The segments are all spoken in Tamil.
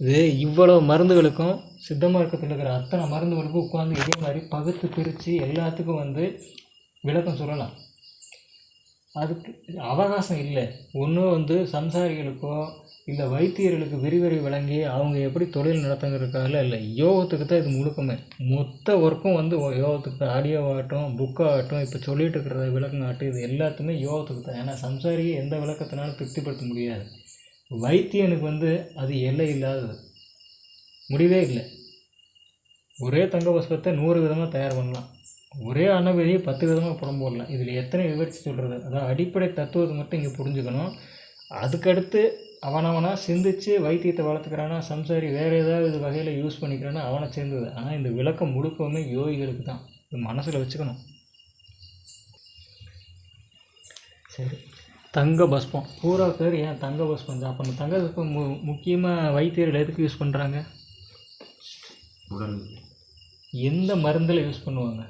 இது இவ்வளோ மருந்துகளுக்கும் சித்த மார்க்கத்தில் இருக்கிற அத்தனை மருந்துகளுக்கும் உட்காந்து இதே மாதிரி பகுத்து பிரித்து எல்லாத்துக்கும் வந்து விளக்கம் சொல்லலாம். அதுக்கு அவகாசம் இல்லை. ஒன்று வந்து சம்சாரிகளுக்கோ இல்லை வைத்தியர்களுக்கு விரிவுரை வழங்கி அவங்க எப்படி தொழில் நடத்துங்கிறதுக்காக இல்லை. யோகத்துக்கு தான் இது முழுக்கமே. மொத்த ஒர்க்கும் வந்து யோகத்துக்கு தான். ஆடியோவாகட்டும் புக்காகட்டும் இப்போ சொல்லிட்டு இருக்கிற விளக்கங்காட்டும் இது எல்லாத்துமே யோகத்துக்கு தான். ஏன்னா சம்சாரியை எந்த விளக்கத்தினாலும் திருப்திப்படுத்த முடியாது. வைத்தியனுக்கு வந்து அது எல்லை இல்லாதது. முடிவே இல்லை. ஒரே தங்க புஷ்பத்தை நூறு விதமாக தயார் பண்ணலாம். ஒரே அன்னபதியை பத்து விதமாக புறம் போடலாம். இதில் எத்தனை விவரித்து சொல்கிறது அதான் அடிப்படை தத்துவத்தை மட்டும் இங்கே புரிஞ்சுக்கணும். அதுக்கடுத்து அவனவனா சிந்திச்சு வைத்தியத்தை வளர்த்துக்கிறானா சம்சாரி வேறு ஏதாவது வகையில் யூஸ் பண்ணிக்கிறானா அவனை சேர்ந்தது. ஆனால் இந்த விளக்கம் முழுக்கவுமே யோகிகளுக்கு தான். இது மனசில் வச்சுக்கணும். சரி. தங்க பஸ்பம். பூரா பேர் ஏன் தங்க பஸ்பம்? சாப்பிடணும் தங்க பஸ்பம் மு முக்கியமாக வைத்தியர்கள் எதுக்கு யூஸ் பண்ணுறாங்க உடல். எந்த மருந்தில் யூஸ் பண்ணுவாங்க?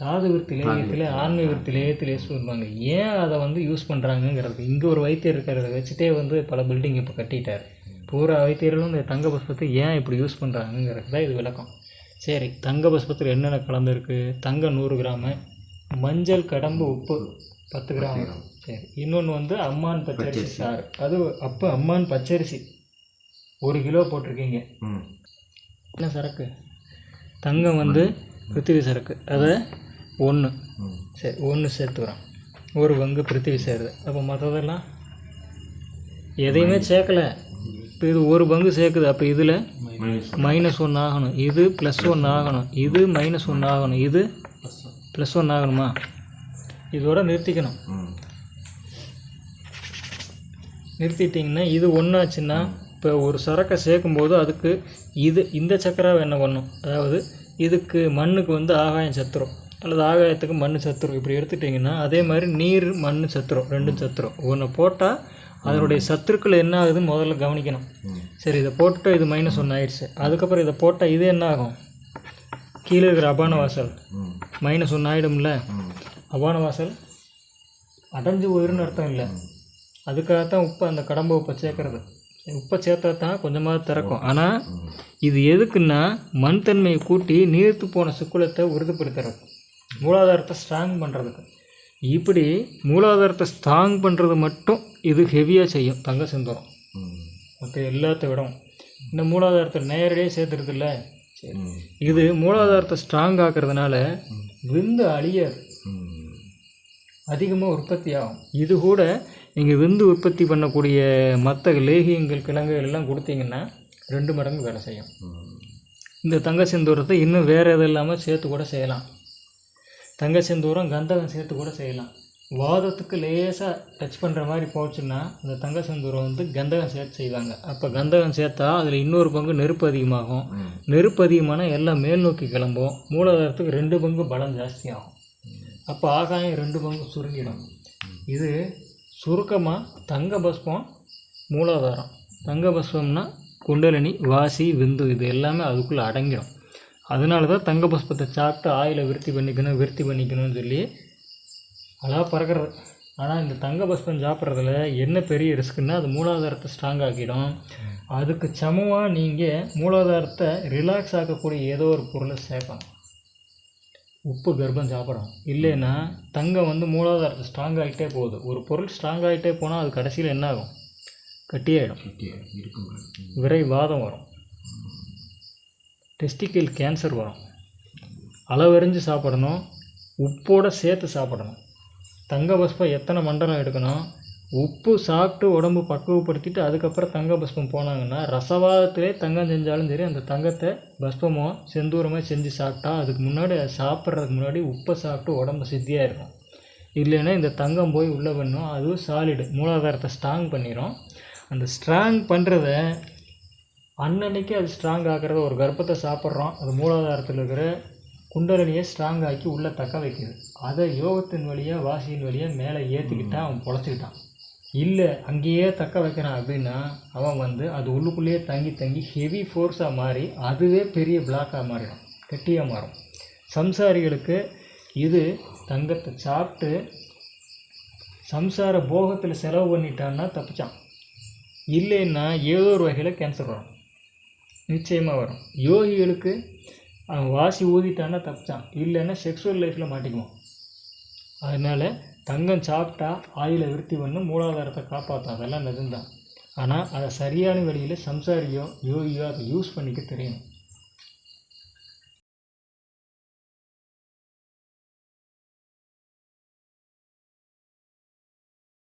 தாது விருத்தி லேயத்தில் ஆண்மை விருத்தி. லேயத்தில் யூஸ் பண்ணுவாங்க. ஏன் அதை வந்து யூஸ் பண்ணுறாங்கங்கிறது இங்கே ஒரு வைத்தியர் இருக்கிறத வச்சுட்டே வந்து பல பில்டிங் இப்போ கட்டிட்டார். பூரா வைத்தியர்களும் இந்த தங்க புஷ்பத்தை ஏன் இப்படி யூஸ் பண்ணுறாங்கங்கிறது தான் இது விளக்கம். சரி தங்க புஷ்பத்தில் என்னென்ன கலந்துருக்கு? தங்கம் நூறு கிராமு மஞ்சள் கடம்பு உப்பு. பத்து கிராம். சரி. இன்னொன்று வந்து அம்மான் பச்சரிசி. சாறு அது அப்போ அம்மான் பச்சரிசி. ஒரு கிலோ போட்டிருக்கீங்க. என்ன சரக்கு? தங்கம் வந்து பிருத்திவி சரக்கு. அதை ஒன்று சரி ஒன்று சேர்த்துக்கிறோம் ஒரு பங்கு பிருத்திவி சேருது அப்போ மற்றதெல்லாம் எதையுமே சேர்க்கலை. இப்போ இது ஒரு பங்கு சேர்க்குது. அப்போ இதில் மைனஸ் மைனஸ் ஒன்று ஆகணும். இது ப்ளஸ் ஒன்று ஆகணும். இது மைனஸ் ஒன்று ஆகணும். இது ப்ளஸ் ஒன்று ஆகணுமா? இதோட நிறுத்திக்கணும். நிறுத்திட்டிங்கன்னா இது ஒன்றாச்சுன்னா இப்போ ஒரு சரக்கை சேர்க்கும்போது அதுக்கு இது இந்த சக்கராவை என்ன பண்ணும்? அதாவது இதுக்கு மண்ணுக்கு வந்து ஆகாயம் சத்துரும். அல்லது ஆகாயத்துக்கு மண் சத்துரும். இப்படி எடுத்துட்டிங்கன்னா அதே மாதிரி நீர் மண் சத்துரும். ரெண்டும் சத்துரும். ஒன்று போட்டால் அதனுடைய சத்துருக்கள் என்ன ஆகுதுன்னு முதல்ல கவனிக்கணும். சரி இதை போட்டுட்டா இது மைனஸ் ஒன்று ஆயிடுச்சு. அதுக்கப்புறம் இதை போட்டால் இது என்ன ஆகும்? கீழே இருக்கிற அபான வாசல் மைனஸ் ஒன்று ஆகிடும்ல அபான வாசல். அடைஞ்சு போயிருன்னு அர்த்தம் இல்லை. அதுக்காகத்தான் உப்பு அந்த கடம்பு உப்பை சேர்க்கறது. உப்பை சேர்த்தா தான் கொஞ்சமாக திறக்கும் ஆனால் இது எதுக்குன்னா மண் தன்மையை கூட்டி நீர்த்து போன சுக்குலத்தை உறுதிப்படுத்துறது. மூலாதாரத்தை ஸ்ட்ராங் பண்ணுறதுக்கு இப்படி மூலாதாரத்தை ஸ்ட்ராங் பண்ணுறது மட்டும் இது ஹெவியாக செய்யும் தங்க செந்தூரம். மற்ற எல்லாத்த விடவும். இந்த மூலாதாரத்தை நேரடியாக சேர்த்துறதில்ல இது மூலாதாரத்தை ஸ்ட்ராங் ஆக்கிறதுனால விந்து அழியாது. அதிகமாக உற்பத்தி ஆகும். இது கூட நீங்கள் விந்து உற்பத்தி பண்ணக்கூடிய மற்ற லேகியங்கள் கிழங்குகள் எல்லாம் கொடுத்தீங்கன்னா ரெண்டு மடங்கு வேலை செய்யும். இந்த தங்க செந்தூரத்தை இன்னும் வேறு எது இல்லாமல் சேர்த்து கூட செய்யலாம். தங்க செந்தூரம் கந்தகம் சேர்த்து கூட செய்யலாம். வாதத்துக்கு லேசாக டச் பண்ணுற மாதிரி போச்சுன்னா இந்த தங்க செந்தூரம் வந்து கந்தகம் சேர்த்து செய்வாங்க. அப்போ கந்தகம் சேர்த்தா அதில் இன்னொரு பங்கு நெருப்பு அதிகமாகும். நெருப்பு அதிகமான எல்லாம் மேல் நோக்கி கிளம்பும். மூலாதாரத்துக்கு ரெண்டு பங்கு பலம் ஜாஸ்தியாகும். அப்போ ஆகாயம் ரெண்டு பங்கு சுருங்கிடும். இது சுருக்கமாக தங்க பஸ்பம் மூலாதாரம். தங்க பஸ்பம்னா குண்டலினி வாசி விந்து இது எல்லாமே அதுக்குள்ளே அடங்கிடும். அதனால தான் தங்க பஸ்பத்தை சாப்பிட்டு ஆயில விருத்தி பண்ணிக்கணும் விருத்தி பண்ணிக்கணும்னு சொல்லி அழகாக பறக்கிறது. ஆனால் இந்த தங்க பஸ்பம் சாப்பிட்றதுல என்ன பெரிய ரிஸ்க்குன்னா அது மூலாதாரத்தை ஸ்ட்ராங் ஆக்கிடும். அதுக்கு சமமாக நீங்கள் மூலாதாரத்தை ரிலாக்ஸ் ஆக்கக்கூடிய ஏதோ ஒரு பொருளை சேர்க்கணும். உப்பு கர்ப்பம் சாப்பிடணும். இல்லைன்னா தங்கம் வந்து மூலாதாரத்தை ஸ்ட்ராங் ஆகிட்டே போகுது. ஒரு பொருள் ஸ்ட்ராங் ஆகிட்டே போனால் அது கடைசியில் என்ன ஆகும்? கட்டியாயிடும். விரைவாதம் வரும். டெஸ்டிக்கல் கேன்சர் வரும். அளவறிஞ்சு சாப்பிடணும். உப்போட சேர்த்து சாப்பிடணும். தங்க பஸ்பம் எத்தனை மண்டலம் எடுக்கணும்? உப்பு சாப்பிட்டு உடம்பு பக்குவப்படுத்திட்டு அதுக்கப்புறம் தங்க பஸ்பம் போனாங்கன்னா ரசவாதத்திலே தங்கம் செஞ்சாலும் சரி அந்த தங்கத்தை பஸ்பமோ செந்தூரமோ செஞ்சு சாப்பிட்டா அதுக்கு முன்னாடி அது சாப்பிட்றதுக்கு முன்னாடி உப்பை சாப்பிட்டு உடம்பு சித்தியாக இருக்கும். இல்லைன்னா இந்த தங்கம் போய் உள்ளே பண்ணும் அதுவும் சாலிடு மூலாதாரத்தை ஸ்ட்ராங் பண்ணிடும் அந்த ஸ்ட்ராங் பண்ணுறத அன்னன்னைக்கு அது ஸ்ட்ராங் ஆக்கிறத ஒரு கர்ப்பத்தை சாப்பிட்றோம். அது மூலாதாரத்தில் இருக்கிற குண்டலினியை ஸ்ட்ராங் ஆக்கி உள்ளே தக்க வைக்குது. அதை யோகத்தின் வழியாக வாசியின் வழியாக மேலே ஏற்றிக்கிட்டா அவன் பொழைச்சிக்கிட்டான். இல்லை அங்கேயே தக்க வைக்கிறான் அப்படின்னா அவன் வந்து அது உள்ளுக்குள்ளேயே தங்கி தங்கி ஹெவி ஃபோர்ஸாக மாறி அதுவே பெரிய பிளாக்காக மாறிடும். கெட்டியாக மாறும். சம்சாரிகளுக்கு இது தங்கத்தை சாப்பிட்டு சம்சார போகத்தில் செலவு பண்ணிட்டான்னா தப்பிச்சான். இல்லைன்னா ஏதோ ஒரு வகையில் கேன்சர் வரும். நிச்சயமாக வரும். யோகிகளுக்கு அவன் வாசி ஊதிட்டான்னா தப்பிச்சான். இல்லைன்னா செக்ஸுவல் லைஃப்பில் மாட்டிக்குவான். அதனால் தங்கம் சாப்பிட்டா ஆயில விருத்தி பண்ணும் மூலாதாரத்தை காப்பாற்றும் அதெல்லாம் நிஜம்தான். ஆனால் அதை சரியான வழியில் சம்சாரியோ யோகியோ அதை யூஸ் பண்ணிக்க தெரியணும்.